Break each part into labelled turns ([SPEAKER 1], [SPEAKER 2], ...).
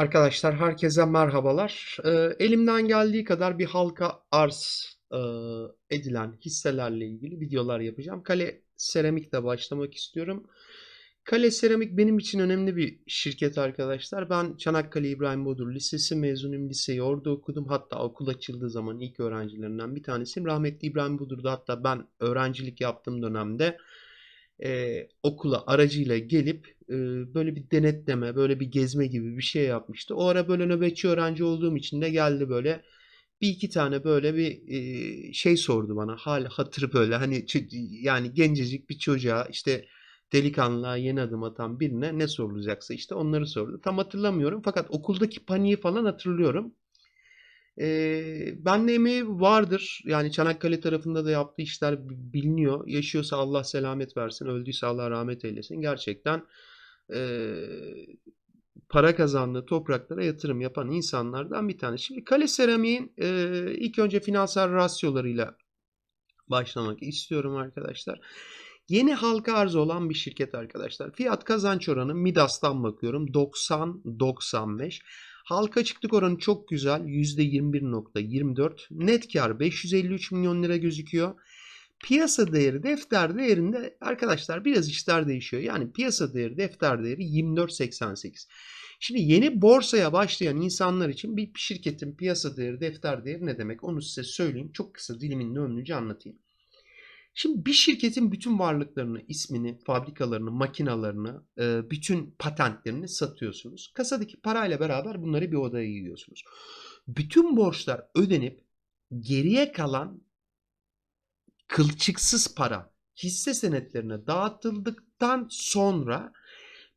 [SPEAKER 1] Arkadaşlar herkese merhabalar. Ee, elimden geldiği kadar bir halka arz e, edilen hisselerle ilgili videolar yapacağım. Kale Seramik'le başlamak istiyorum. Kale Seramik benim için önemli bir şirket arkadaşlar. Ben Çanakkale İbrahim Bodur Lisesi mezunuyum. Liseyi orada okudum. Hatta okul açıldığı zaman ilk öğrencilerinden bir tanesiyim. Rahmetli İbrahim Bodur'da hatta ben öğrencilik yaptığım dönemde e, okula aracıyla gelip e, böyle bir denetleme, böyle bir gezme gibi bir şey yapmıştı. O ara böyle nöbetçi öğrenci olduğum için de geldi böyle bir iki tane böyle bir e, şey sordu bana. Hal hatır böyle hani yani gencecik bir çocuğa işte delikanlılığa yeni adım atan birine ne sorulacaksa işte onları sordu. Tam hatırlamıyorum fakat okuldaki paniği falan hatırlıyorum. Ee, benle emeği vardır. Yani Çanakkale tarafında da yaptığı işler bi- biliniyor. Yaşıyorsa Allah selamet versin, öldüyse Allah rahmet eylesin. Gerçekten ee, para kazandığı topraklara yatırım yapan insanlardan bir tanesi. Şimdi Kale Seramik'in ee, ilk önce finansal rasyolarıyla başlamak istiyorum arkadaşlar. Yeni halka arz olan bir şirket arkadaşlar. Fiyat kazanç oranı Midas'tan bakıyorum 90-95. Halka açıklık oranı çok güzel %21.24. Net kar 553 milyon lira gözüküyor. Piyasa değeri defter değerinde arkadaşlar biraz işler değişiyor. Yani piyasa değeri defter değeri 24.88. Şimdi yeni borsaya başlayan insanlar için bir şirketin piyasa değeri defter değeri ne demek onu size söyleyeyim. Çok kısa dilimin döndüğünce anlatayım. Şimdi bir şirketin bütün varlıklarını, ismini, fabrikalarını, makinalarını, e, bütün patentlerini satıyorsunuz. Kasadaki parayla beraber bunları bir odaya yiyorsunuz. Bütün borçlar ödenip geriye kalan kılçıksız para hisse senetlerine dağıtıldıktan sonra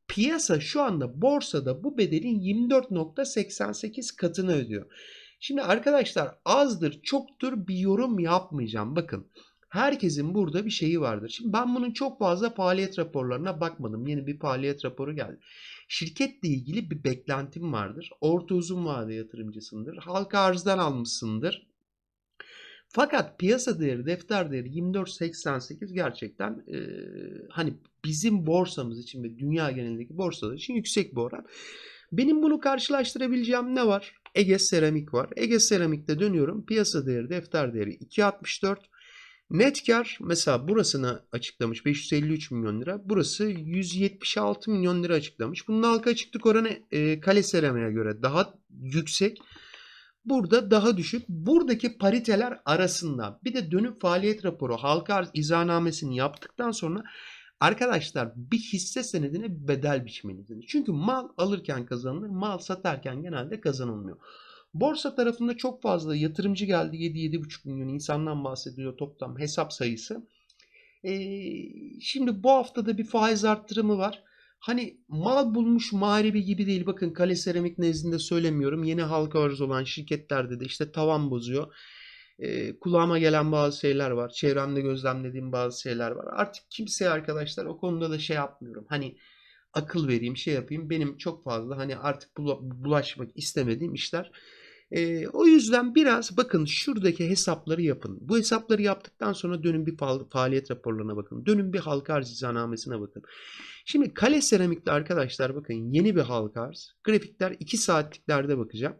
[SPEAKER 1] piyasa şu anda borsada bu bedelin 24.88 katını ödüyor. Şimdi arkadaşlar azdır çoktur bir yorum yapmayacağım. Bakın herkesin burada bir şeyi vardır. Şimdi ben bunun çok fazla faaliyet raporlarına bakmadım. Yeni bir faaliyet raporu geldi. Şirketle ilgili bir beklentim vardır. Orta uzun vade yatırımcısındır. Halka arzdan almışsındır. Fakat piyasa değeri, defter değeri 24.88 gerçekten e, hani bizim borsamız için ve dünya genelindeki borsalar için yüksek bir oran. Benim bunu karşılaştırabileceğim ne var? Ege Seramik var. Ege Seramik'te dönüyorum. Piyasa değeri, defter değeri 2.64. Net kar mesela burasını açıklamış 553 milyon lira. Burası 176 milyon lira açıklamış. Bunun halka açıklık oranı e, kale seramaya göre daha yüksek. Burada daha düşük. Buradaki pariteler arasında bir de dönüp faaliyet raporu halka arz izahnamesini yaptıktan sonra arkadaşlar bir hisse senedine bedel biçmelisiniz. Çünkü mal alırken kazanılır, mal satarken genelde kazanılmıyor. Borsa tarafında çok fazla yatırımcı geldi. 7-7,5 milyon insandan bahsediyor toplam hesap sayısı. Ee, şimdi bu haftada bir faiz arttırımı var. Hani mal bulmuş muharebi gibi değil. Bakın Kale Seramik nezdinde söylemiyorum. Yeni halka arz olan şirketlerde de işte tavan bozuyor. Ee, kulağıma gelen bazı şeyler var. Çevremde gözlemlediğim bazı şeyler var. Artık kimseye arkadaşlar o konuda da şey yapmıyorum. Hani akıl vereyim, şey yapayım. Benim çok fazla hani artık bula- bulaşmak istemediğim işler. Ee, o yüzden biraz bakın şuradaki hesapları yapın. Bu hesapları yaptıktan sonra dönün bir faal- faaliyet raporlarına bakın. Dönün bir halka arz izahnamesine bakın. Şimdi Kale Seramik'te arkadaşlar bakın yeni bir halka arz. Grafikler 2 saatliklerde bakacağım.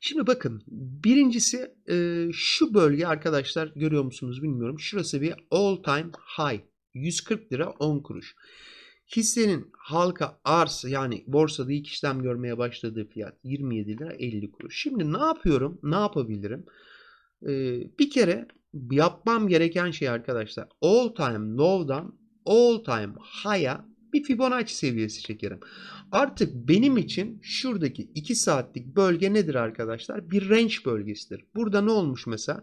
[SPEAKER 1] Şimdi bakın birincisi e, şu bölge arkadaşlar görüyor musunuz bilmiyorum. Şurası bir all time high. 140 lira 10 kuruş. Hissenin halka arz yani borsada ilk işlem görmeye başladığı fiyat 27 lira 50 kuruş. Şimdi ne yapıyorum? Ne yapabilirim? Ee, bir kere yapmam gereken şey arkadaşlar all time low'dan all time high'a bir Fibonacci seviyesi çekerim. Artık benim için şuradaki 2 saatlik bölge nedir arkadaşlar? Bir range bölgesidir. Burada ne olmuş mesela?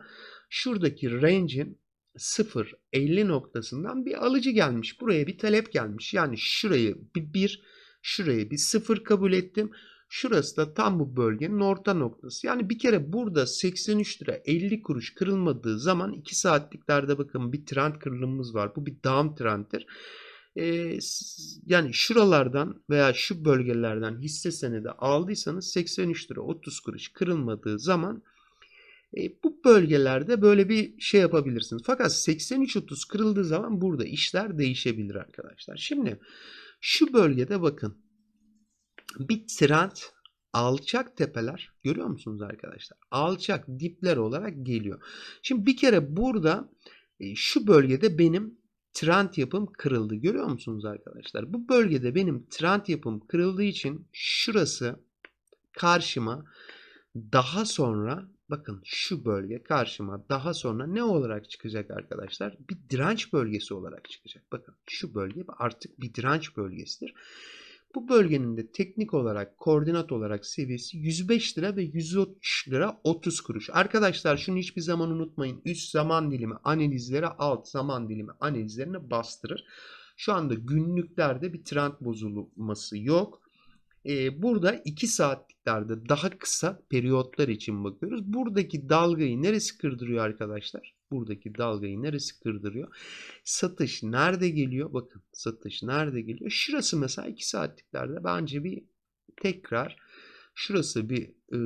[SPEAKER 1] Şuradaki range'in 0-50 noktasından bir alıcı gelmiş. Buraya bir talep gelmiş. Yani şurayı bir 1, şurayı bir 0 kabul ettim. Şurası da tam bu bölgenin orta noktası. Yani bir kere burada 83 lira 50 kuruş kırılmadığı zaman 2 saatliklerde bakın bir trend kırılımımız var. Bu bir down trenddir. Ee, yani şuralardan veya şu bölgelerden hisse senedi aldıysanız 83 lira 30 kuruş kırılmadığı zaman e, bu bölgelerde böyle bir şey yapabilirsiniz. Fakat 83.30 kırıldığı zaman burada işler değişebilir arkadaşlar. Şimdi şu bölgede bakın. bir trend alçak tepeler görüyor musunuz arkadaşlar? Alçak dipler olarak geliyor. Şimdi bir kere burada e, şu bölgede benim trend yapım kırıldı. Görüyor musunuz arkadaşlar? Bu bölgede benim trend yapım kırıldığı için şurası karşıma daha sonra bakın şu bölge karşıma daha sonra ne olarak çıkacak arkadaşlar? Bir direnç bölgesi olarak çıkacak. Bakın şu bölge artık bir direnç bölgesidir. Bu bölgenin de teknik olarak koordinat olarak seviyesi 105 lira ve 103 lira 30 kuruş. Arkadaşlar şunu hiçbir zaman unutmayın. Üst zaman dilimi analizlere alt zaman dilimi analizlerine bastırır. Şu anda günlüklerde bir trend bozulması yok. Burada 2 saatliklerde daha kısa periyotlar için bakıyoruz. Buradaki dalgayı neresi kırdırıyor arkadaşlar? Buradaki dalgayı neresi kırdırıyor? Satış nerede geliyor? Bakın satış nerede geliyor? Şurası mesela 2 saatliklerde bence bir tekrar şurası bir e,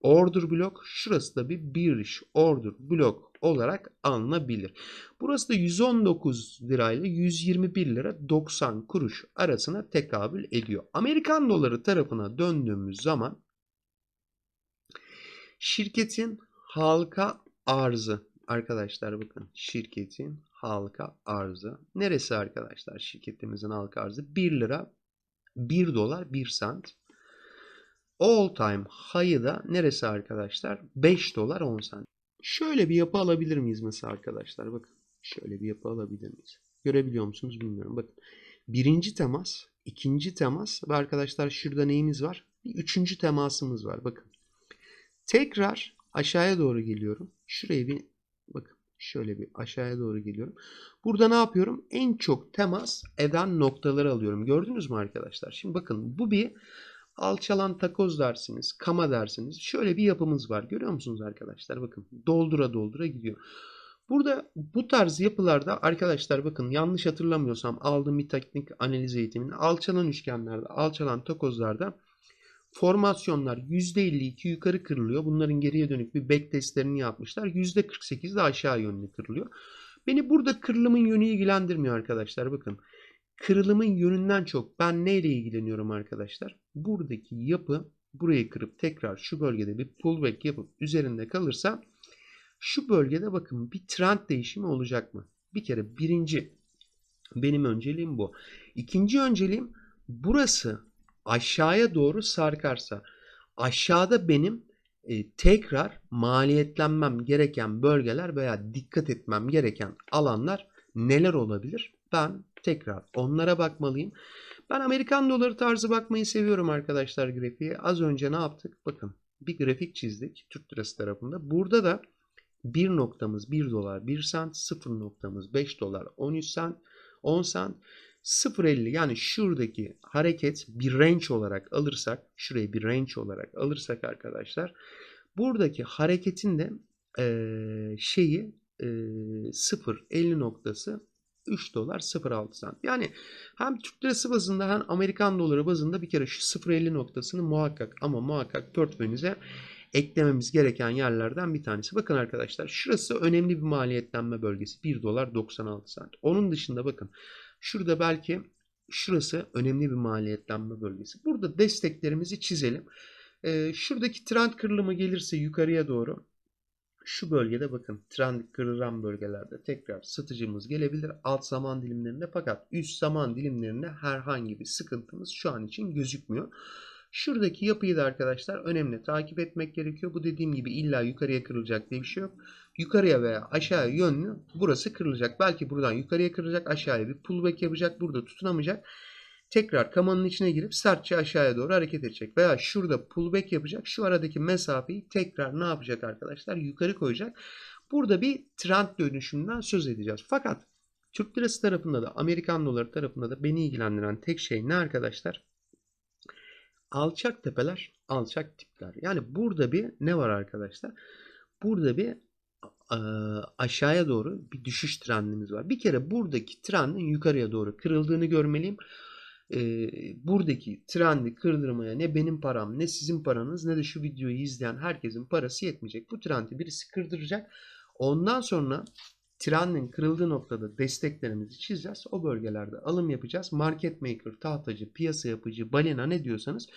[SPEAKER 1] order blok, şurası da bir bearish order blok olarak alınabilir. Burası da 119 lirayla 121 lira 90 kuruş arasına tekabül ediyor. Amerikan doları tarafına döndüğümüz zaman şirketin halka arzı arkadaşlar bakın şirketin halka arzı. Neresi arkadaşlar şirketimizin halka arzı? 1 lira 1 dolar 1 sent. All time high'ı da neresi arkadaşlar? 5 dolar 10 sent. Şöyle bir yapı alabilir miyiz mesela arkadaşlar? Bakın şöyle bir yapı alabilir miyiz? Görebiliyor musunuz bilmiyorum. Bakın birinci temas, ikinci temas ve arkadaşlar şurada neyimiz var? Bir üçüncü temasımız var. Bakın tekrar aşağıya doğru geliyorum. Şuraya bir bakın şöyle bir aşağıya doğru geliyorum. Burada ne yapıyorum? En çok temas eden noktaları alıyorum. Gördünüz mü arkadaşlar? Şimdi bakın bu bir alçalan takoz dersiniz, kama dersiniz. Şöyle bir yapımız var. Görüyor musunuz arkadaşlar? Bakın doldura doldura gidiyor. Burada bu tarz yapılarda arkadaşlar bakın yanlış hatırlamıyorsam aldığım bir teknik analiz eğitiminde alçalan üçgenlerde, alçalan takozlarda formasyonlar %52 yukarı kırılıyor. Bunların geriye dönük bir back testlerini yapmışlar. %48 de aşağı yönlü kırılıyor. Beni burada kırılımın yönü ilgilendirmiyor arkadaşlar. Bakın kırılımın yönünden çok ben neyle ilgileniyorum arkadaşlar? Buradaki yapı burayı kırıp tekrar şu bölgede bir pullback yapıp üzerinde kalırsa şu bölgede bakın bir trend değişimi olacak mı? Bir kere birinci benim önceliğim bu. İkinci önceliğim burası aşağıya doğru sarkarsa aşağıda benim e, tekrar maliyetlenmem gereken bölgeler veya dikkat etmem gereken alanlar neler olabilir? Ben tekrar onlara bakmalıyım. Ben Amerikan doları tarzı bakmayı seviyorum arkadaşlar grafiğe. Az önce ne yaptık? Bakın bir grafik çizdik Türk lirası tarafında. Burada da bir noktamız 1 dolar 1 sent, sıfır noktamız 5 dolar 13 sent, 10 sent. 0.50 yani şuradaki hareket bir range olarak alırsak, şurayı bir range olarak alırsak arkadaşlar, buradaki hareketin de e, şeyi e, 0.50 noktası 3 dolar 0.6 sent. Yani hem Türk lirası bazında hem Amerikan doları bazında bir kere şu 0.50 noktasını muhakkak ama muhakkak portföyünüze eklememiz gereken yerlerden bir tanesi. Bakın arkadaşlar şurası önemli bir maliyetlenme bölgesi. 1 dolar 96 sent. Onun dışında bakın şurada belki şurası önemli bir maliyetlenme bölgesi. Burada desteklerimizi çizelim. Ee, şuradaki trend kırılımı gelirse yukarıya doğru şu bölgede bakın trend kırılan bölgelerde tekrar satıcımız gelebilir alt zaman dilimlerinde fakat üst zaman dilimlerinde herhangi bir sıkıntımız şu an için gözükmüyor. Şuradaki yapıyı da arkadaşlar önemli takip etmek gerekiyor. Bu dediğim gibi illa yukarıya kırılacak diye bir şey yok. Yukarıya veya aşağıya yönlü burası kırılacak. Belki buradan yukarıya kırılacak aşağıya bir pullback yapacak. Burada tutunamayacak. Tekrar kamanın içine girip sertçe aşağıya doğru hareket edecek. Veya şurada pullback yapacak. Şu aradaki mesafeyi tekrar ne yapacak arkadaşlar? Yukarı koyacak. Burada bir trend dönüşümünden söz edeceğiz. Fakat Türk lirası tarafında da Amerikan doları tarafında da beni ilgilendiren tek şey ne arkadaşlar? alçak tepeler, alçak tipler. Yani burada bir ne var arkadaşlar? Burada bir e, aşağıya doğru bir düşüş trendimiz var. Bir kere buradaki trendin yukarıya doğru kırıldığını görmeliyim. E, buradaki trendi kırdırmaya ne benim param ne sizin paranız ne de şu videoyu izleyen herkesin parası yetmeyecek. Bu trendi birisi kırdıracak. Ondan sonra Trendin kırıldığı noktada desteklerimizi çizeceğiz. O bölgelerde alım yapacağız. Market maker, tahtacı, piyasa yapıcı, balina ne diyorsanız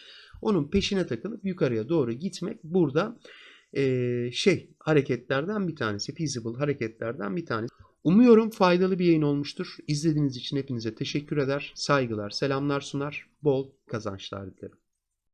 [SPEAKER 1] onun peşine takılıp yukarıya doğru gitmek burada eee, şey hareketlerden bir tanesi. Feasible hareketlerden bir tanesi. Umuyorum faydalı bir yayın olmuştur. İzlediğiniz için hepinize teşekkür eder. Saygılar, selamlar sunar. Bol kazançlar dilerim.